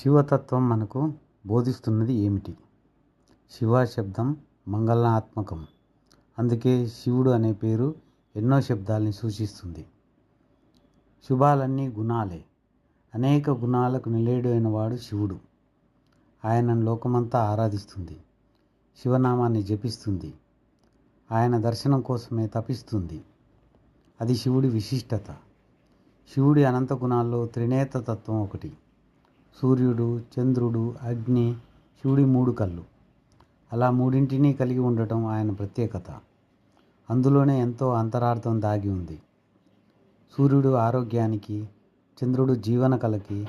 శివతత్వం మనకు బోధిస్తున్నది ఏమిటి? శివ శబ్దం మంగళాత్మకం. అందుకే శివుడు అనే పేరు ఎన్నో శబ్దాలని సూచిస్తుంది. శుభాలన్నీ గుణాలే. అనేక గుణాలకు నిలయుడైన వాడు శివుడు. ఆయనను లోకమంతా ఆరాధిస్తుంది. శివనామాన్ని జపిస్తుంది. ఆయన దర్శనం కోసమే తపిస్తుంది. అది శివుడి విశిష్టత. శివుడి అనంత గుణాల్లో త్రినేత తత్వం ఒకటి. సూర్యుడు చంద్రుడు అగ్ని శివుడి మూడు కళ్ళు. అలా మూడింటిని కలిగి ఉండటం ఆయన ప్రత్యేకత. అందులోనే ఎంతో అంతరార్థం దాగి ఉంది. సూర్యుడు ఆరోగ్యానికి చంద్రుడు జీవన కళకి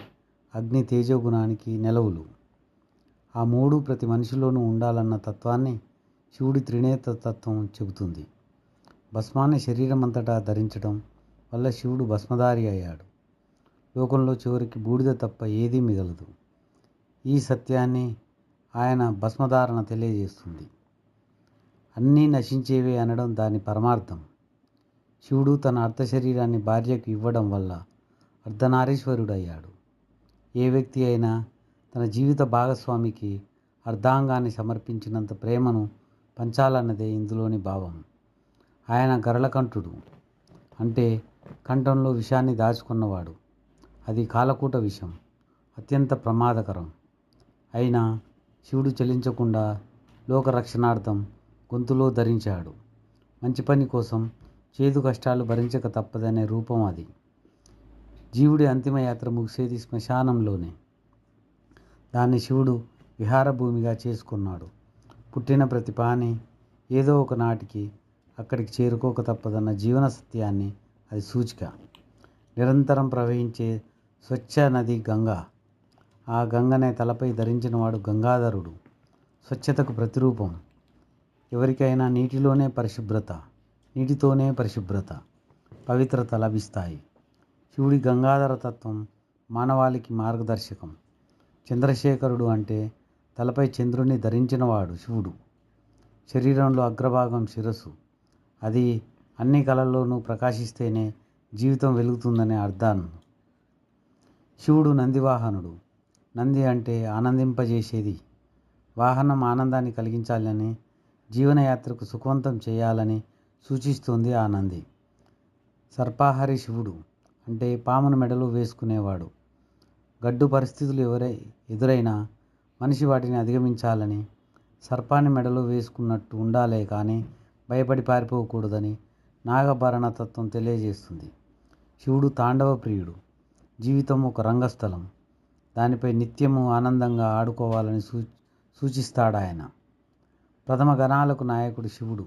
అగ్ని తేజోగుణానికి నెలవులు. ఆ మూడు ప్రతి మనిషిలోనూ ఉండాలన్న తత్వాన్ని శివుడి త్రినేత్ర తత్వం చెబుతుంది. భస్మాన్ని శరీరం అంతటా ధరించడం వల్ల శివుడు భస్మధారి అయ్యాడు. లోకంలో చివరికి బూడిద తప్ప ఏదీ మిగలదు. ఈ సత్యాన్ని ఆయన భస్మధారణ తెలియజేస్తుంది. అన్నీ నశించేవే అనడం దాని పరమార్థం. శివుడు తన అర్ధ శరీరాన్ని భార్యకు ఇవ్వడం వల్ల అర్ధనారీశ్వరుడయ్యాడు. ఏ వ్యక్తి అయినా తన జీవిత భాగస్వామికి అర్ధాంగాన్ని సమర్పించినంత ప్రేమను పంచాలన్నదే ఇందులోని భావం. ఆయన గరళకంఠుడు. అంటే కంఠంలో విషాన్ని దాచుకున్నవాడు. అది కాలకూట విషం అత్యంత ప్రమాదకరం. అయినా శివుడు చెల్లించకుండా లోకరక్షణార్థం గొంతులో ధరించాడు. మంచి పని కోసం చేదు కష్టాలు భరించక తప్పదనే రూపం అది. జీవుడి అంతిమయాత్ర ముగిసేది శ్మశానంలోనే. దాన్ని శివుడు విహారభూమిగా చేసుకున్నాడు. పుట్టిన ప్రతి పాని ఏదో ఒక నాటికి అక్కడికి చేరుకోక తప్పదన్న జీవన సత్యాన్ని అది సూచిక. నిరంతరం ప్రవహించే స్వచ్ఛ నది గంగా. ఆ గంగనే తలపై ధరించినవాడు గంగాధరుడు. స్వచ్ఛతకు ప్రతిరూపం. ఎవరికైనా నీటిలోనే పరిశుభ్రత నీటితోనే పరిశుభ్రత పవిత్రత లభిస్తాయి. శివుడి గంగాధర తత్వం మానవాళికి మార్గదర్శకం. చంద్రశేఖరుడు అంటే తలపై చంద్రుణ్ణి ధరించినవాడు శివుడు. శరీరంలో అగ్రభాగం శిరస్సు. అది అన్ని కళల్లోనూ ప్రకాశిస్తేనే జీవితం వెలుగుతుందనే అర్థాన్ని శివుడు నందివాహనుడు. నంది అంటే ఆనందింపజేసేది. వాహనం ఆనందాన్ని కలిగించాలని జీవనయాత్రకు సుఖవంతం చేయాలని సూచిస్తుంది ఆ నంది. సర్పాహారి శివుడు అంటే పామును మెడలో వేసుకునేవాడు. గడ్డు పరిస్థితులు ఎవరై ఎదురైనా మనిషి వాటిని అధిగమించాలని సర్పాన్ని మెడలో వేసుకున్నట్టు ఉండాలే కానీ భయపడి పారిపోకూడదని నాగభరణ తత్వం తెలియజేస్తుంది. శివుడు తాండవ ప్రియుడు. జీవితం ఒక రంగస్థలం. దానిపై నిత్యము ఆనందంగా ఆడుకోవాలని సూ సూచిస్తాడాయన. ప్రథమ గణాలకు నాయకుడు శివుడు.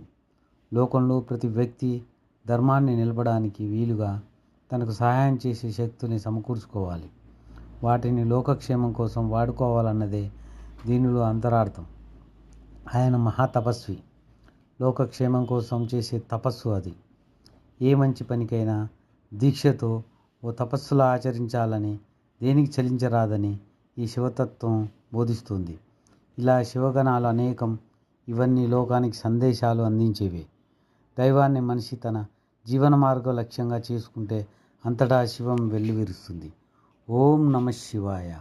లోకంలో ప్రతి వ్యక్తి ధర్మాన్ని నిలపడానికి వీలుగా తనకు సహాయం చేసే శక్తిని సమకూర్చుకోవాలి. వాటిని లోకక్షేమం కోసం వాడుకోవాలన్నదే దీనిలో అంతరార్థం. ఆయన మహాతపస్వి లోకక్షేమం కోసం చేసే తపస్సు అది. ఏ మంచి పనికైనా దీక్షతో ఓ తపస్సులా ఆచరించాలని దేనికి చలించరాదని ఈ శివతత్వం బోధిస్తుంది. ఇలా శివగణాలు అనేకం ఇవన్నీ లోకానికి సందేశాలు అందించేవి. దైవాన్ని మనిషి తన జీవన మార్గం లక్ష్యంగా చేసుకుంటే అంతటా శివం వెల్లువిరుస్తుంది. ఓం నమ శివాయ.